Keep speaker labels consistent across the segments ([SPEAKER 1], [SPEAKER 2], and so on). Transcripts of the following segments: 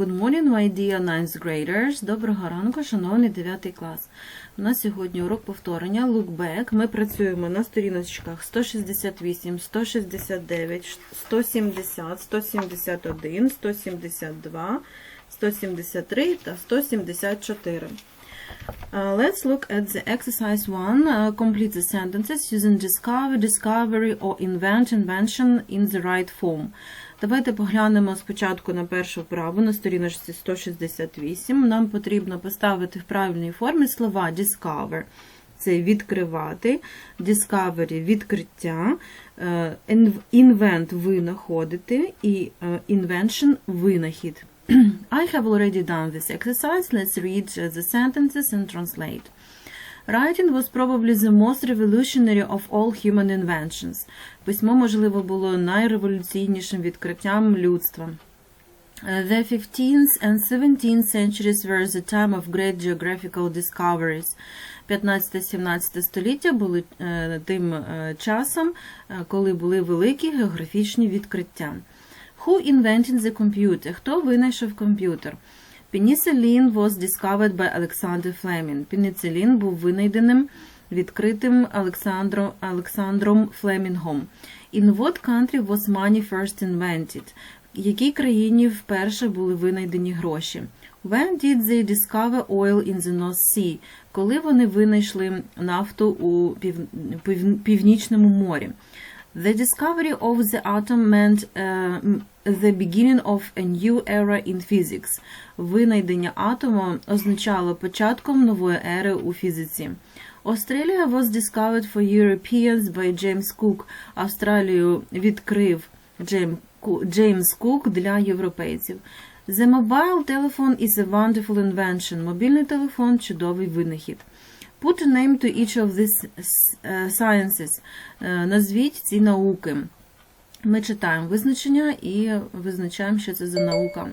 [SPEAKER 1] Good morning, my dear ninth graders. Доброго ранку, шановний 9 клас. У нас сьогодні урок повторення Look Back. Ми працюємо на сторіночках 168, 169, 170, 171, 172, 173 та 174. Uh, let's look at the exercise 1. Uh, complete the sentences using discover, discovery or invent, invention in the right form. Давайте поглянемо спочатку на першу вправу на сторіночці 168. Нам потрібно поставити в правильній формі слова discover. Це відкривати, discovery – відкриття, е, invent – винаходити і е, invention – винахід. I have already done this exercise. Let's read the sentences and translate. Writing was probably the most revolutionary of all human inventions. Письмо, можливо, було найреволюційнішим відкриттям людства. Uh, The 15th and 17th centuries were the time of great geographical discoveries. 15-17 століття були е, тим е, часом, е, коли були великі географічні відкриття. Who invented the computer? Хто винайшов комп'ютер? Penicillin was discovered by Alexander Fleming. Пеніцилін був винайденим відкритим Олександром, Олександром Флемінгом. In what country was money first invented? В якій країні вперше були винайдені гроші? When did they discover oil in the North Sea? Коли вони винайшли нафту у пів... пів- Північному морі? The discovery of the atom meant uh, the beginning of a new era in physics. Винайдення атома означало початком нової ери у фізиці. Australia was discovered for Europeans by James Cook. Австралію відкрив Джеймс Кук для європейців. The mobile telephone is a wonderful invention. Мобільний телефон – чудовий винахід. Put a name to each of these uh, sciences. Е, Назвіть ці науки. Ми читаємо визначення і визначаємо, що це за наука.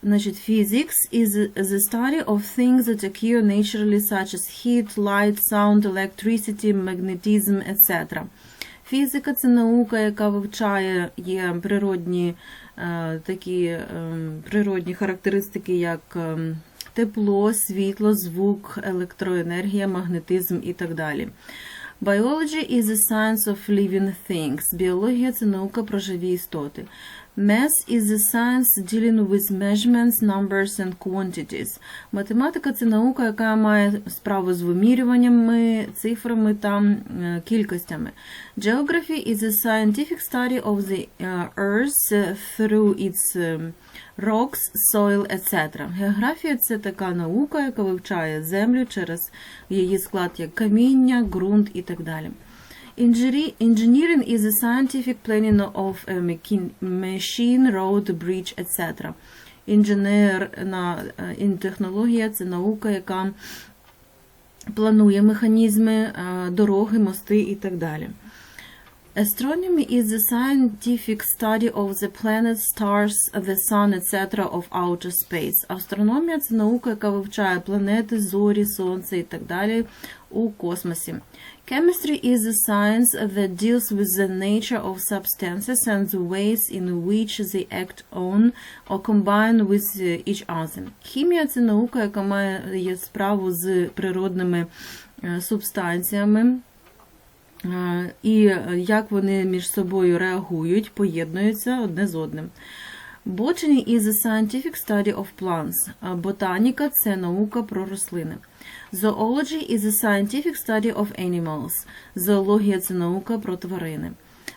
[SPEAKER 1] Значить, physics is the study of things that occur naturally, such as heat, light, sound, electricity, magnetism, etc. Фізика це наука, яка вивчає є природні е, такі е, природні характеристики, як е, тепло, світло, звук, електроенергія, магнетизм і так далі. Biology is the science of living things. Біологія це наука про живі істоти. Math is the science dealing with measurements, numbers and quantities. Математика це наука, яка має справу з вимірюваннями, цифрами та е, кількостями. Geography is the scientific study of the uh, earth uh, through its um, rocks, soil, etc. Географія це така наука, яка вивчає землю через її склад як каміння, ґрунт і так далі. Engineering is the scientific planning of a machine, road, bridge, etc. Інженерна е, технологія це наука, яка планує механізми, е, дороги, мости і так далі. Astronomy is the scientific study of the planets, stars, the sun, etc. of outer space. Астрономія це наука, яка вивчає планети, зорі, сонце і так далі у космосі. Chemistry is the science that deals with the nature of substances and the ways in which they act on or combine with each other. Хімія це наука, яка має справу з природними е, субстанціями, Е, і як вони між собою реагують, поєднуються одне з одним. Botany is a scientific study of plants. Ботаніка це наука про рослини. Zoology is a scientific study of animals. Зоологія це наука про тварини.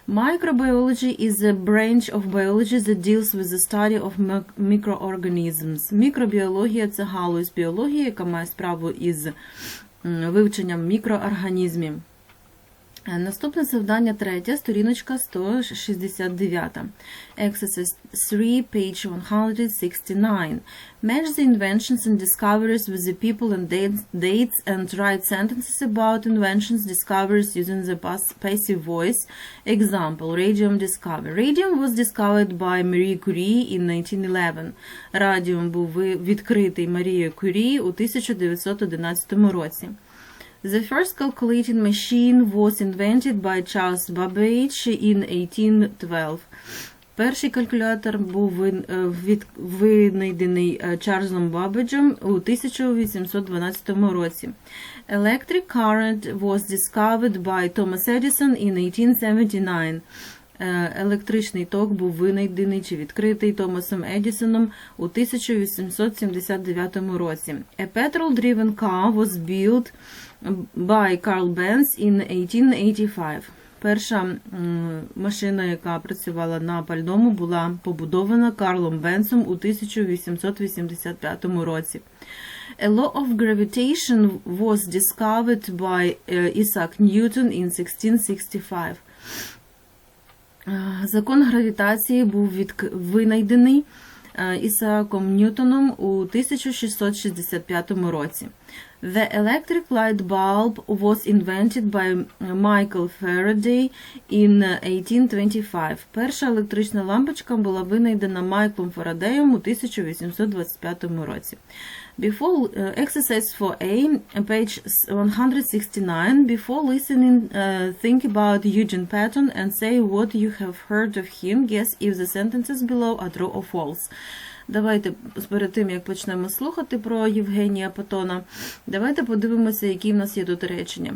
[SPEAKER 1] Microbiology is a branch of biology that deals with the study of mic- microorganisms. Мікробіологія це галузь біології, яка має справу із вивченням мікроорганізмів. Е, Наступне завдання третє, сторіночка 169. Exercise 3, page 169. Match the inventions and discoveries with the people and dates, and write sentences about inventions, discoveries using the passive voice. Example, radium discovery. Radium was discovered by Marie Curie in 1911. Радіум був відкритий Марією Кюрі у 1911 році. The first calculating machine was invented by Charles Babbage in 1812. Перший калькулятор був вин- е, винайдений е, Чарльзом Баббеджем у 1812 році. Electric current was discovered by Thomas Edison in 1879. Е, Електричний ток був винайдений чи відкритий Томасом Едісоном у 1879 році. A petrol-driven car was built by Carl Benz in 1885. Перша машина, яка працювала на пальному, була побудована Карлом Бенсом у 1885 році. A law of gravitation was discovered by Isaac Newton in 1665. Е, Закон гравітації був винайдений е, Ісааком Ньютоном у 1665 році. The electric light bulb was invented by Michael Faraday in 1825. Перша електрична лампочка була винайдена Майклом Фарадеєм у 1825 році. Before uh, exercise for A, page 169. Before listening, uh, think about Eugene Patton and say what you have heard of him. Guess if the sentences below are true or false. Давайте перед тим, як почнемо слухати про Євгенія Патона, давайте подивимося, які в нас є тут речення.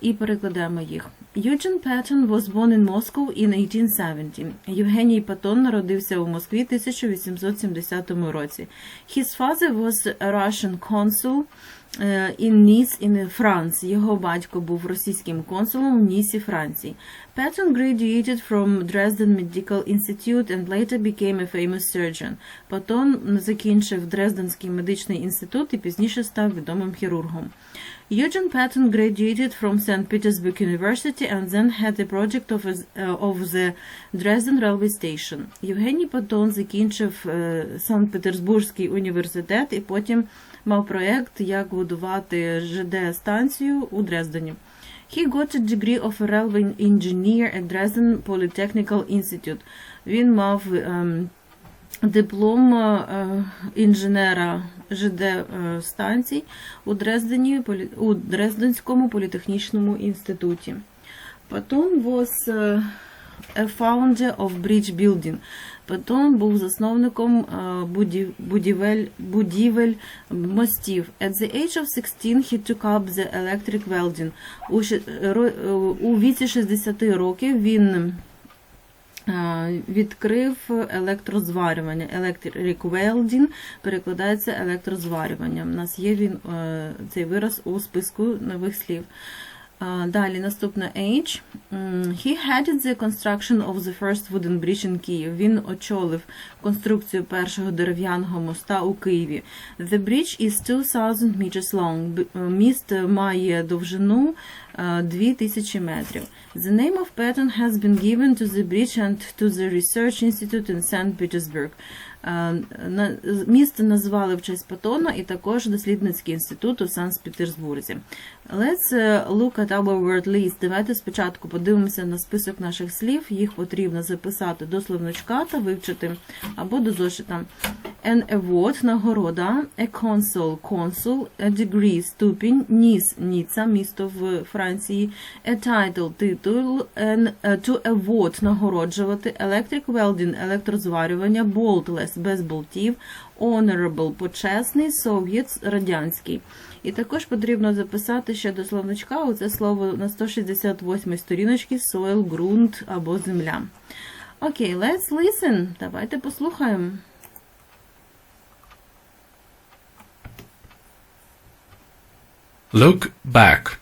[SPEAKER 1] І перекладаємо їх. Eugene Patton was born in Moscow in 1870. Євгеній Патон народився у Москві 1870 році. His father was a Russian consul е, in Nice in France. Його батько був російським консулом в Нісі, Франції. Patton graduated from Dresden Medical Institute and later became a famous surgeon. Патон закінчив Дрезденський медичний інститут і пізніше став відомим хірургом. Eugene Patton graduated from St. Petersburg University and then had a project of, uh, of the Dresden Railway Station. Євгеній Патон закінчив е, Санкт-Петербурзький університет і потім мав проєкт, як будувати ЖД-станцію у Дрездені. He got a degree of a railway engineer at Dresden Polytechnical Institute. Він мав um, диплом uh, інженера ЖД е, станцій у Дрездені у Дрезденському політехнічному інституті. Потім was founder of bridge building. Потім був засновником е, будівель, будівель мостів. At the age of 16 he took up the electric welding. У віці 60 років він е, відкрив електрозварювання. Electric welding перекладається електрозварювання. У нас є він, е, цей вираз у списку нових слів. Далі наступне H. He headed the construction of the first wooden bridge in Kyiv. Він очолив конструкцію першого дерев'яного моста у Києві. The bridge is 2000 meters long. Е, Міст має довжину е, 2000 метрів. The name of Patton has been given to the bridge and to the research institute in St. Petersburg. Е, Місто назвали в честь Патона і також дослідницький інститут у Санкт-Петербурзі. Let's uh, look at our word list. Давайте спочатку подивимося на список наших слів. Їх потрібно записати до словничка та вивчити або до зошита. An award – нагорода, a consul – консул, a degree – ступінь, ніс – Ніцца, місто в Франції, a title – титул, an, uh, to award – нагороджувати, electric welding – електрозварювання, boltless – без болтів, honorable – почесний, Soviet – радянський. І також потрібно записати ще до словничка оце слово на 168 сторіночці soil, ґрунт або земля. Окей, let's listen. Давайте послухаємо.
[SPEAKER 2] Look back.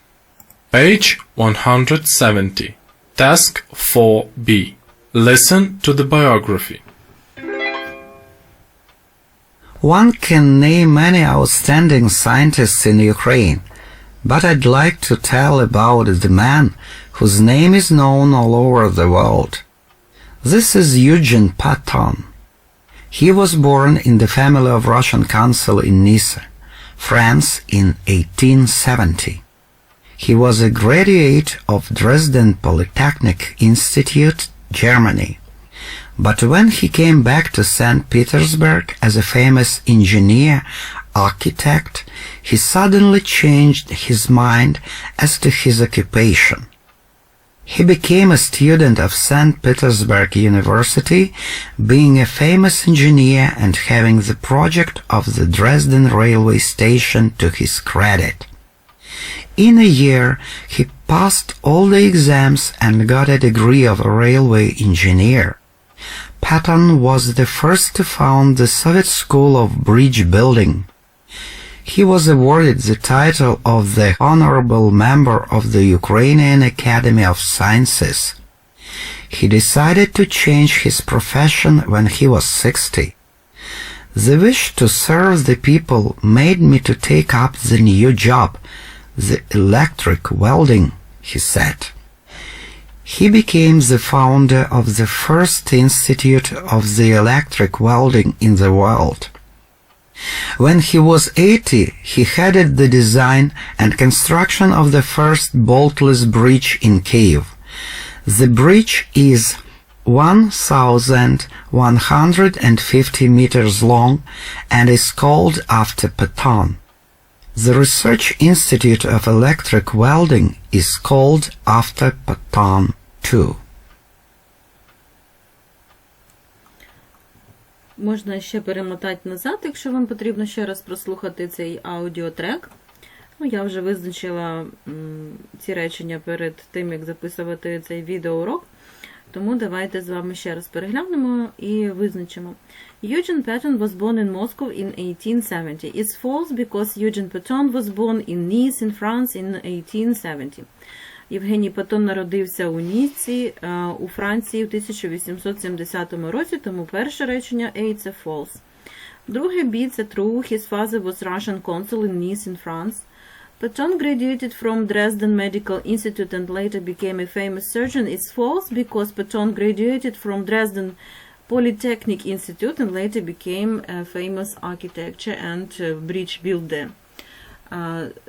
[SPEAKER 2] Page 170. Task 4b. Listen to the biography.
[SPEAKER 3] One can name many outstanding scientists in Ukraine, but I'd like to tell about the man whose name is known all over the world. This is Eugene Patton. He was born in the family of Russian consul in Nice, France in 1870. He was a graduate of Dresden Polytechnic Institute, Germany. But when he came back to St. Petersburg as a famous engineer, architect, he suddenly changed his mind as to his occupation. He became a student of St. Petersburg University, being a famous engineer and having the project of the Dresden railway station to his credit. In a year, he passed all the exams and got a degree of a railway engineer. Patton was the first to found the Soviet School of Bridge Building. He was awarded the title of the Honorable Member of the Ukrainian Academy of Sciences. He decided to change his profession when he was 60. The wish to serve the people made me to take up the new job, the electric welding, he said. He became the founder of the first institute of the electric welding in the world. When he was 80, he headed the design and construction of the first boltless bridge in Kiev. The bridge is 1,150 meters long and is called after Patton. The Research Institute of Electric Welding is called after Patton too.
[SPEAKER 1] Можна ще перемотати назад, якщо вам потрібно ще раз прослухати цей аудіотрек. Ну, я вже визначила ці речення перед тим, як записувати цей відеоурок. Тому давайте з вами ще раз переглянемо і визначимо. Eugene Patton was born in Moscow in 1870. It's false because Eugene Patton was born in Nice in France in 1870. Євгеній Патон народився у Ніці е, у Франції в 1870 році, тому перше речення A це false. Друге B це true. His father was Russian consul in Nice in France. Patton graduated from Dresden Medical Institute and later became a famous surgeon. It's false because Patton graduated from Dresden Polytechnic Institute and later became a famous architecture and uh, bridge builder.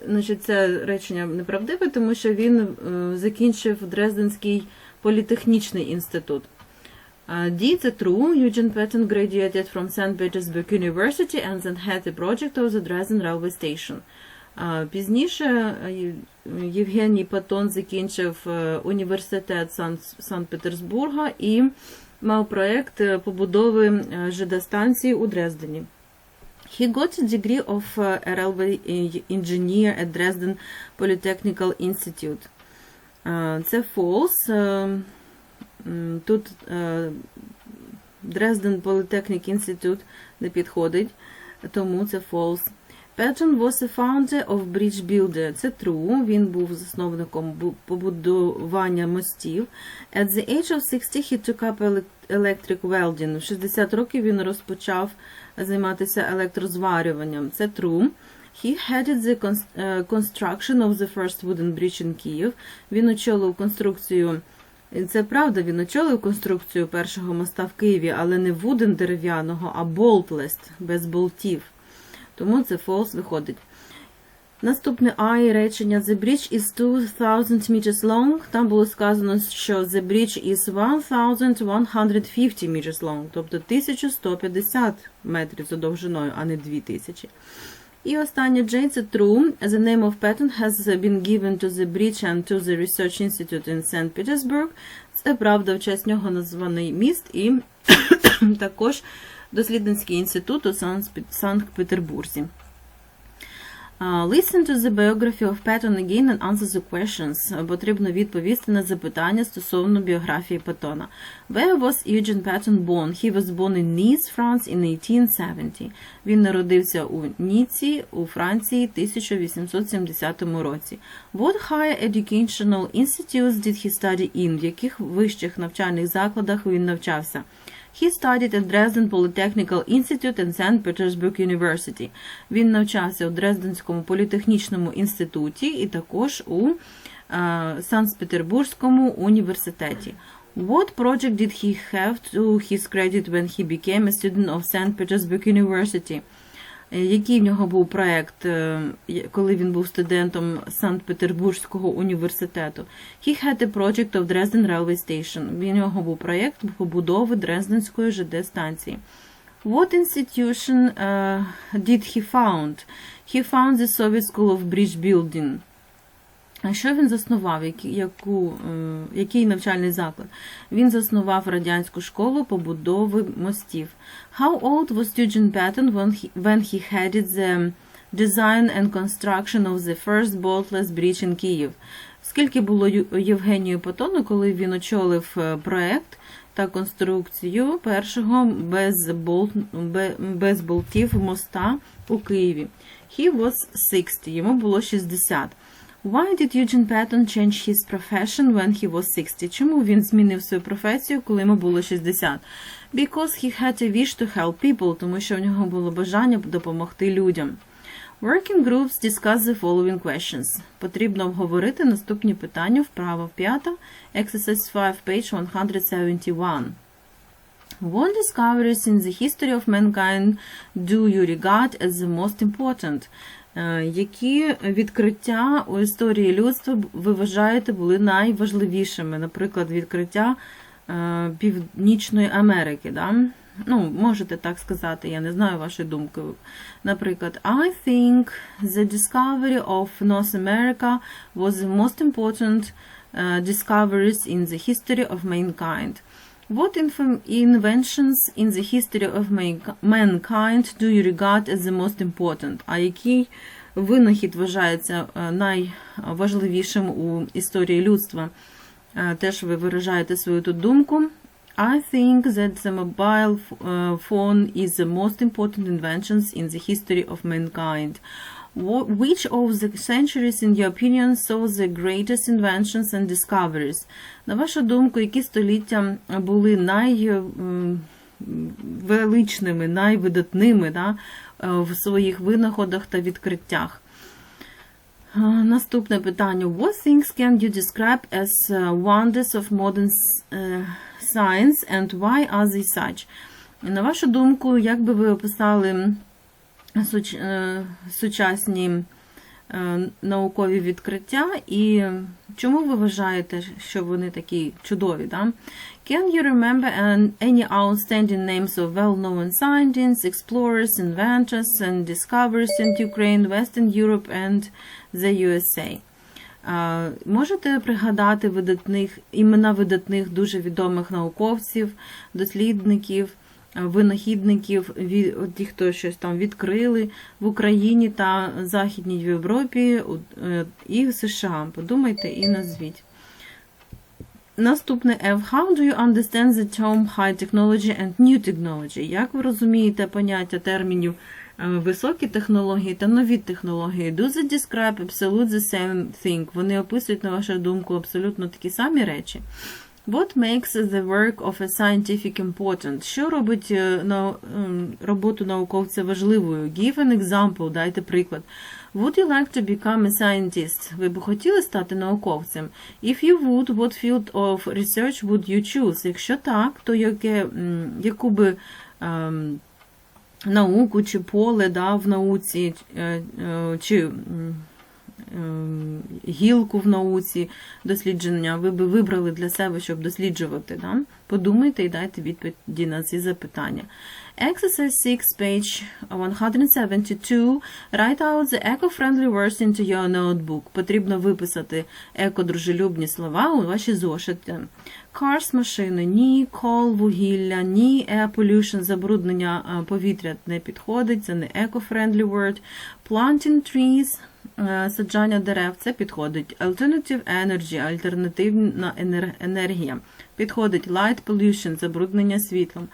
[SPEAKER 1] Значить, це речення неправдиве, тому що він е, закінчив Дрезденський політехнічний інститут. D це true. Eugene Patton graduated from St. Petersburg University and then had a project of the Dresden railway station. Пізніше е, Євгеній Патон закінчив е, університет Санкт-Петербурга і мав проєкт побудови ЖД-станції у Дрездені. He got a degree of uh, a railway en- engineer at Dresden Polytechnical Institute. Uh, Це false. Uh, м, Тут uh, Dresden Polytechnic Institute не підходить, тому це false. Patton was a founder of Bridge Builder. Це true. Він був засновником побудування мостів. At the age of 60 he took up electric welding. В 60 років він розпочав займатися електрозварюванням. Це true. He headed the е, construction of the first wooden bridge in Kyiv. Він очолив конструкцію. Це правда, він очолив конструкцію першого моста в Києві, але не вуден дерев'яного, а болтлес, без болтів. Тому це false виходить. Наступне I речення The bridge is 2000 meters long. Там було сказано, що the bridge is 1150 meters long, тобто 1150 метрів за довжиною, а не 2000. І останнє J це true. The name of Patton has been given to the bridge and to the research institute in St. Petersburg. Це правда, в честь нього названий міст і також дослідницький інститут у Санкт- Санкт-Петербурзі. Listen to the biography of Patton again and answer the questions. Потрібно відповісти на запитання стосовно біографії Паттона. Where was Eugene Patton born? He was born in Nice, France in 1870. Він народився у Ніці, у Франції 1870 році. What higher educational institutes did he study in? В яких вищих навчальних закладах він навчався? He studied at Dresden Polytechnical Institute and St. Petersburg University. Він навчався у Дрезденському політехнічному інституті і також у е, Санкт-Петербурзькому університеті. What project did he have to his credit when he became a student of St. Petersburg University? Е, Який в нього був проект, е, коли він був студентом Санкт-Петербурзького університету? He had a project of Dresden Railway Station. В нього був проєкт побудови Дрезденської ЖД станції. What institution uh, did he found? He found the Soviet School of Bridge Building. Що він заснував? Яку, е, який навчальний заклад? Він заснував радянську школу побудови мостів. How old was Eugene Patton when he, when he headed the design and construction of the first boltless bridge in Kyiv? Скільки було Євгенію Патону, коли він очолив е, проект та конструкцію першого без, болт, без болтів моста у Києві? He was 60, йому було 60. Why did Eugene Patton change his profession when he was 60? Чому він змінив свою професію, коли йому було 60? Because he had a wish to help people, тому що в нього було бажання допомогти людям. Working groups discuss the following questions. Потрібно обговорити наступні питання вправо п'ята, exercise 5, page 171. What discoveries in the history of mankind do you regard as the most important? Е, Які відкриття у історії людства ви вважаєте були найважливішими? Наприклад, відкриття е, Північної Америки. Да? Ну, можете так сказати, я не знаю вашої думки. Наприклад, I think the discovery of North America was the most important uh, discoveries in the history of mankind. What inventions in the history of mankind do you regard as the most important? А який винахід вважається е, найважливішим у історії людства? Е, Теж ви виражаєте свою тут думку. I think that the mobile uh, phone is the most important inventions in the history of mankind. Wh- Which of the centuries, in your opinion, saw the greatest inventions and discoveries? На вашу думку, які століття були найвеличними, найвидатними да, е, в своїх винаходах та відкриттях? Е, Наступне питання. What things can you describe as uh, wonders of modern uh, science and why are they such? На вашу думку, як би ви описали суч, е, сучасні е, наукові відкриття і чому ви вважаєте, що вони такі чудові? Да? Can you remember any outstanding names of well-known scientists, explorers, inventors and discoverers in Ukraine, Western Europe and the USA? Можете пригадати видатних імена видатних дуже відомих науковців, дослідників, винахідників, ві- от ті, хто щось там відкрили в Україні та Західній Європі е, і в США. Подумайте і назвіть. Наступне F. How do you understand the term high technology and new technology? Як ви розумієте поняття термінів е, високі технології та нові технології? Do they describe absolute the same thing? Вони описують, на вашу думку, абсолютно такі самі речі. What makes the work of a scientific important? Що робить е, ем, роботу науковця важливою? Give an example, дайте приклад. Would you like to become a scientist? Ви б хотіли стати науковцем? If you would, what field of research would you choose? Якщо так, то яке, яку би ем, науку чи поле да, в науці, е, е, чи ем, гілку в науці дослідження ви би вибрали для себе, щоб досліджувати. Да? Подумайте і дайте відповіді на ці запитання. Exercise 6, page 172. Write out the eco-friendly words into your notebook. Потрібно виписати екодружелюбні слова у ваші зошити. Cars – машини, ні, coal – вугілля, ні, air pollution – забруднення повітря не підходить, це не eco-friendly word. Planting trees е, – саджання дерев, це підходить. Alternative energy – альтернативна енергія. Підходить light pollution – забруднення світлом.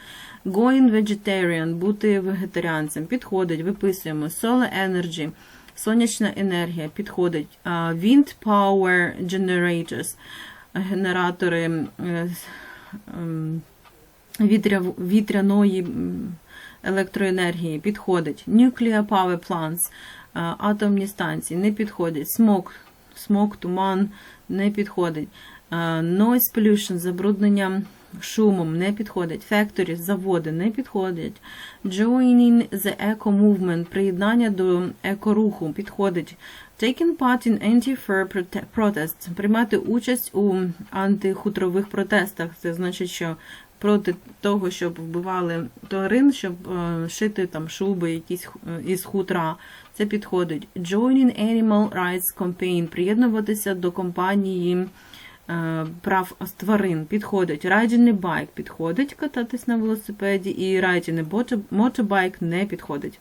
[SPEAKER 1] Going vegetarian – бути вегетаріанцем. Підходить, виписуємо. Solar energy – сонячна енергія. Підходить. Wind power generators – генератори е, ем, вітря, вітряної електроенергії. Підходить. Nuclear power plants – атомні станції. Не підходять. Смог – смог, туман – не підходить. Noise pollution – забруднення шумом не підходить. Factories – заводи не підходять. Joining the eco movement – приєднання до екоруху підходить. Taking part in anti-fur prote- protests – приймати участь у антихутрових протестах. Це значить, що проти того, щоб вбивали тварин, щоб е, шити там шуби якісь е, із хутра. Це підходить. Joining Animal Rights Campaign, приєднуватися до компанії е, прав тварин підходить. Riding a bike підходить, кататись на велосипеді, і riding a motorbike не підходить.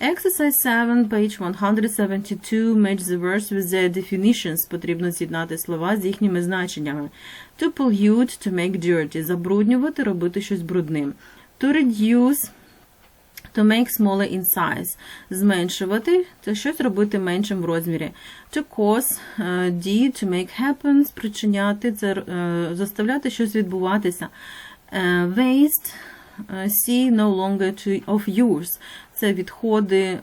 [SPEAKER 1] Exercise 7, page 172, match the words with their definitions. Потрібно з'єднати слова з їхніми значеннями. To pollute, to make dirty. Забруднювати, робити щось брудним. To reduce, to make smaller in size. Зменшувати – це щось робити меншим в розмірі. To cause, е, D, to make happen, спричиняти, це е, заставляти щось відбуватися. Е, Waste, C, no longer to, of use. Це відходи,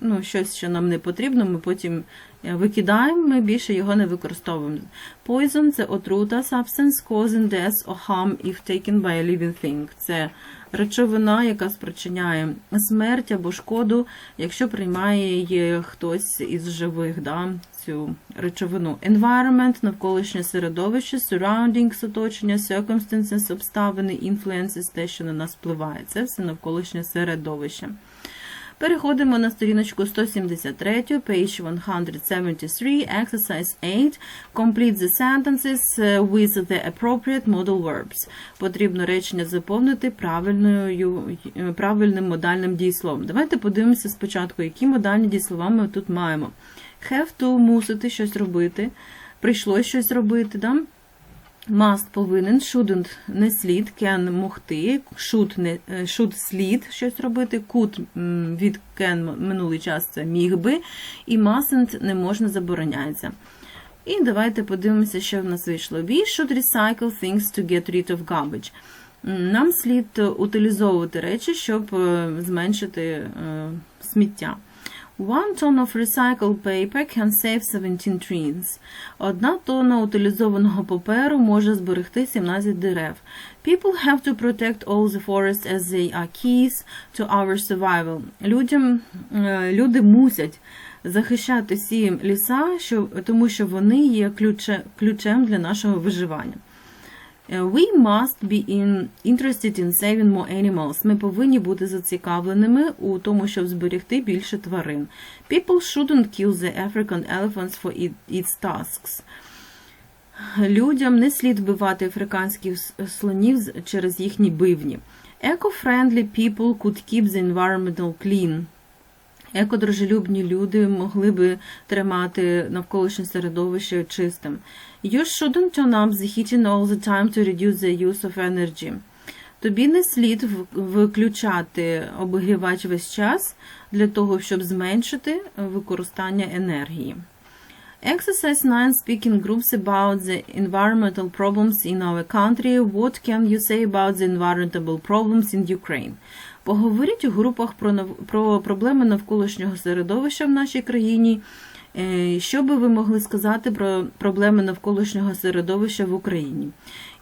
[SPEAKER 1] ну, щось, що нам не потрібно, ми потім викидаємо, ми більше його не використовуємо. Poison – це отрута, substance causing death or harm if taken by a living thing. Це речовина, яка спричиняє смерть або шкоду, якщо приймає її хтось із живих, да, цю речовину. Environment – навколишнє середовище, surroundings – оточення, circumstances – обставини, influences – те, що на нас впливає. Це все навколишнє середовище. Переходимо на сторіночку 173, page 173, exercise 8. Complete the sentences uh, with the appropriate modal verbs. Потрібно речення заповнити правильною, е, правильним модальним дієсловом. Давайте подивимося спочатку, які модальні дієслова ми тут маємо. Have to – мусити щось робити, прийшлось щось робити, да? Must повинен, shouldn't не слід, can могти, should, не, е, should слід щось робити, could від can минулий час це міг би, і mustn't не можна забороняється. І давайте подивимося, що в нас вийшло. We should recycle things to get rid of garbage. Нам слід е, утилізовувати речі, щоб е, зменшити сміття. One ton of recycled paper can save 17 trees. Одна тонна утилізованого паперу може зберегти 17 дерев. People have to protect all the forests as they are keys to our survival. Людям, е, люди мусять захищати всі ліса, що, тому що вони є ключе, ключем для нашого виживання. Е, We must be in, interested in saving more animals. Ми повинні бути зацікавленими у тому, щоб зберегти більше тварин. People shouldn't kill the African elephants for its tusks. Людям не слід вбивати африканських слонів через їхні бивні. Eco-friendly people could keep the environmental clean. Екодружелюбні люди могли би тримати навколишнє середовище чистим. You shouldn't turn up the heating all the time to reduce the use of energy. Тобі не слід виключати обігрівач весь час для того, щоб зменшити використання енергії. Exercise 9 speaking groups about the environmental problems in our country. What can you say about the environmental problems in Ukraine? Поговоріть у групах про, про проблеми навколишнього середовища в нашій країні. Е, Що би ви могли сказати про проблеми навколишнього середовища в Україні?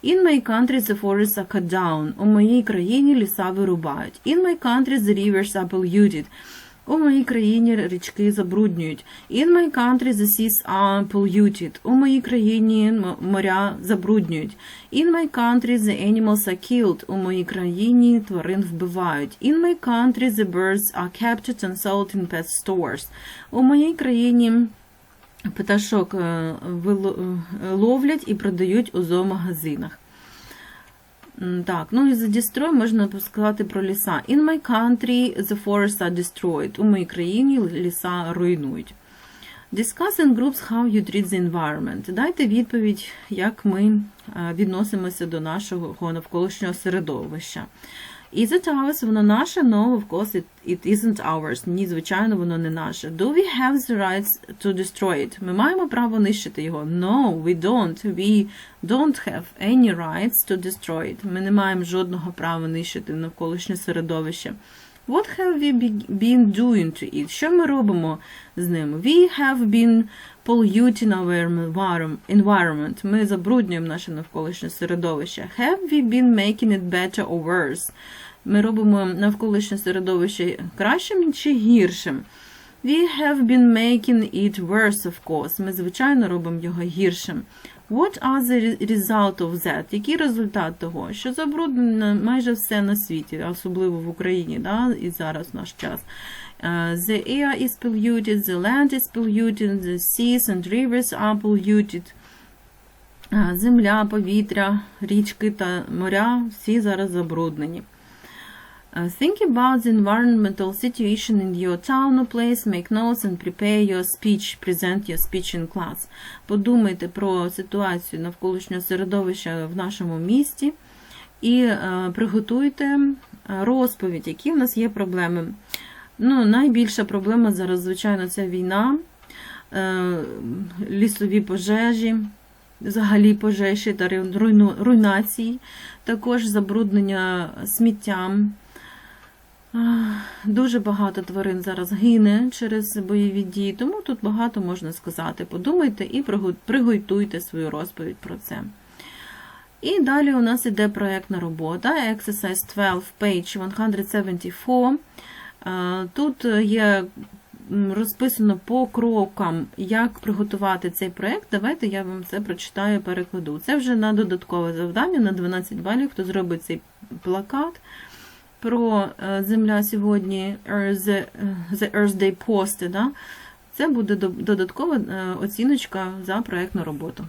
[SPEAKER 1] In my country the forests are cut down. У моїй країні ліса вирубають. In my country the rivers are polluted. У моїй країні річки забруднюють. In my country the seas are polluted. У моїй країні моря забруднюють. In my country the animals are killed. У моїй країні тварин вбивають. In my country the birds are captured and sold in pet stores. У моїй країні пташок е, е, ловлять і продають у зоомагазинах. Так, ну і за destroy можна сказати про ліса. In my country the forests are destroyed. У моїй країні ліса руйнують. Discuss in groups how you treat the environment. Дайте відповідь, як ми е, відносимося до нашого навколишнього середовища. Is it ours? Воно наше? No, of course it, it isn't ours. Ні, звичайно, воно не наше. Do we have the rights to destroy it? Ми маємо право нищити його? No, we don't. We don't have any rights to destroy it. Ми не маємо жодного права нищити навколишнє середовище. What have we been doing to it? Що ми робимо з ними? We have been polluting our environment. Ми забруднюємо наше навколишнє середовище. Have we been making it better or worse? Ми робимо навколишнє середовище кращим чи гіршим? We have been making it worse, of course. Ми, звичайно, робимо його гіршим. What are the result of that? Який результат того? Що забруднено майже все на світі, особливо в Україні, да, і зараз наш час. Е, The air is polluted, the land is polluted, the seas and rivers are polluted. Е, Земля, повітря, річки та моря всі зараз забруднені. Uh, think about the environmental situation in your town or place, make notes and prepare your speech, present your speech in class. Подумайте про ситуацію навколишнього середовища в нашому місті і е, приготуйте е, розповідь, які в нас є проблеми. Ну, найбільша проблема зараз, звичайно, це війна, е, лісові пожежі, взагалі пожежі та руйнації, також забруднення сміттям. Дуже багато тварин зараз гине через бойові дії, тому тут багато можна сказати. Подумайте і приготуйте свою розповідь про це. І далі у нас іде проєктна робота Exercise 12, page 174. Е, Тут є розписано по крокам, як приготувати цей проєкт. Давайте я вам це прочитаю перекладу. Це вже на додаткове завдання на 12 балів, хто зробить цей плакат про е, земля сьогодні The, е, Earth Day Post, да? це буде додаткова е, оціночка за проєктну роботу.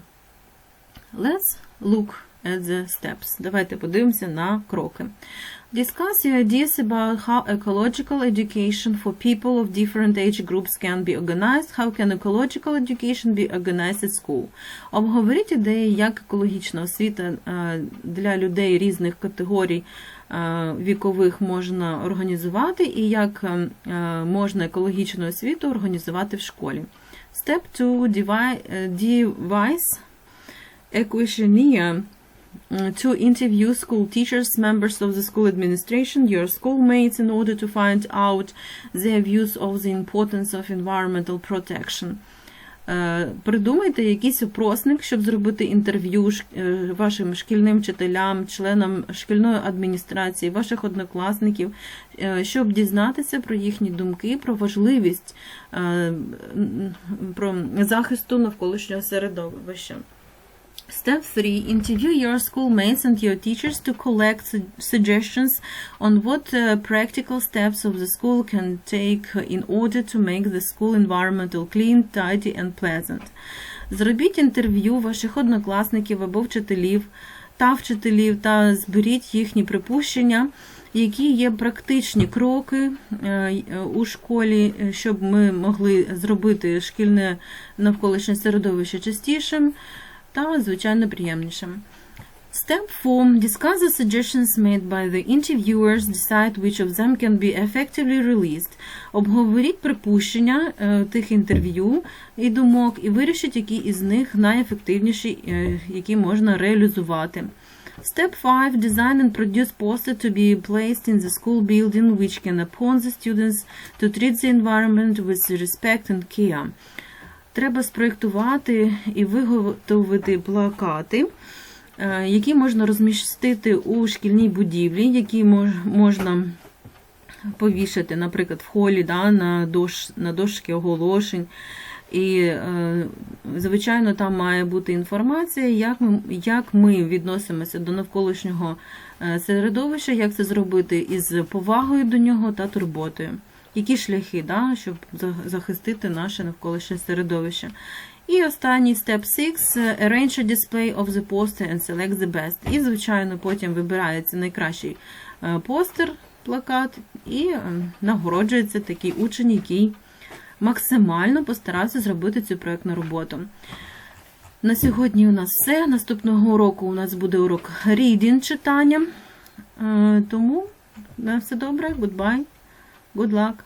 [SPEAKER 1] Let's look at the steps. Давайте подивимося на кроки. Discuss your ideas about how ecological education for people of different age groups can be organized. How can ecological education be organized at school? Обговоріть ідеї, як екологічна освіта е, для людей різних категорій е, вікових можна організувати, і як е, е, можна екологічну освіту організувати в школі. Step 2. Devi- е, a uh, to interview school teachers, members of the school administration, your schoolmates in order to find out their views of the importance of environmental protection. Е, Придумайте якийсь опросник, щоб зробити інтерв'ю е, вашим шкільним вчителям, членам шкільної адміністрації, ваших однокласників, е, щоб дізнатися про їхні думки, про важливість про захисту навколишнього середовища. Step 3. Interview your schoolmates and your teachers to collect su- suggestions on what uh, practical steps of the school can take in order to make the school environmental clean, tidy and pleasant. Зробіть інтерв'ю ваших однокласників або вчителів та вчителів та зберіть їхні припущення, які є практичні кроки е, е, у школі, е, щоб ми могли зробити шкільне навколишнє середовище чистішим та, звичайно, приємнішим. Step 4. Discuss the suggestions made by the interviewers, decide which of them can be effectively released. Обговоріть припущення е, тих інтерв'ю і думок і вирішіть, які із них найефективніші, е, які можна реалізувати. Step 5. Design and produce poster to be placed in the school building which can upon the students to treat the environment with respect and care. Треба спроєктувати і виготовити плакати, е, які можна розмістити у шкільній будівлі, які мож- можна повішати, наприклад, в холі да, на, дош, на дошки оголошень. І, е, звичайно, там має бути інформація, як ми, як ми відносимося до навколишнього е, середовища, як це зробити із повагою до нього та турботою. Які шляхи, да, щоб захистити наше навколишнє середовище. І останній step 6 – arrange a display of the poster and select the best. І, звичайно, потім вибирається найкращий е, постер, плакат, і е, нагороджується такий учень, який максимально постарався зробити цю проєктну роботу. На сьогодні у нас все. Наступного уроку у нас буде урок reading читання. Е, Тому на все добре, goodbye, good luck.